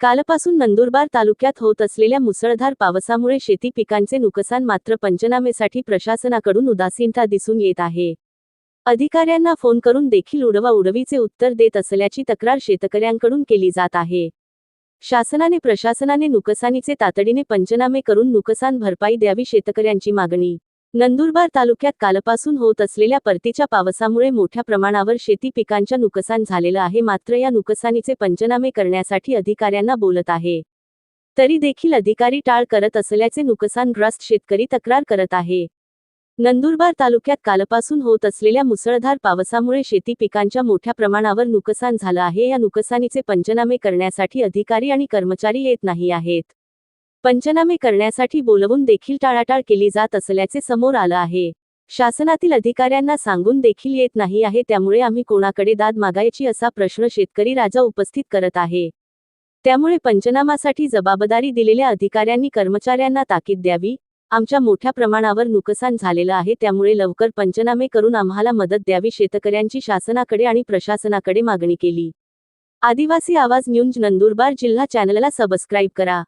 कालपासून नंदुरबार तालुक्यात होत असलेल्या मुसळधार पावसामुळे शेती पिकांचे नुकसान मात्र पंचनामेसाठी प्रशासनाकडून उदासीनता दिसून येत आहे. अधिकाऱ्यांना फोन करून देखील उडवा उडवीचे उत्तर देत असल्याची तक्रार शेतकऱ्यांकडून केली जात आहे. शासनाने प्रशासनाने नुकसानीचे तातडीने पंचनामे करून नुकसान भरपाई द्यावी शेतकऱ्यांची मागणी. नंदुरबार तालुक्यात कालपासून होत असलेल्या परतीच्या पावसामुळे मोठ्या प्रमाणावर शेती पिकांच्या नुकसान झालेलं आहे. मात्र या नुकसानीचे पंचनामे करण्यासाठी अधिकाऱ्यांना बोलत आहे. तरी देखील अधिकारी टाळ करत असल्याचे नुकसानग्रस्त शेतकरी तक्रार करत आहे. नंदुरबार तालुक्यात कालपासून होत असलेल्या मुसळधार पावसामुळे शेती पिकांच्या मोठ्या प्रमाणावर नुकसान झालं आहे. या नुकसानीचे पंचनामे करण्यासाठी अधिकारी आणि कर्मचारी येत नाही आहेत. पंचनामे करण्यासाठी बोलवून देखील टाळाटाळ केली जात असल्याचे समोर आलं आहे. शासनातील अधिकाऱ्यांना सांगून देखील येत नाही आहे त्यामुळे आम्ही कोणाकडे दाद मागायची असा प्रश्न शेतकरी राजा उपस्थित करत आहे. त्यामुळे पंचनामासाठी जबाबदारी दिलेल्या अधिकाऱ्यांनी कर्मचाऱ्यांना ताकीद द्यावी. आमच्या मोठ्या प्रमाणावर नुकसान झालेलं आहे त्यामुळे लवकर पंचनामे करून आम्हाला मदत द्यावी शेतकऱ्यांची शासनाकडे आणि प्रशासनाकडे मागणी केली. आदिवासी आवाज न्यूज नंदुरबार जिल्हा चॅनलला सबस्क्राईब करा.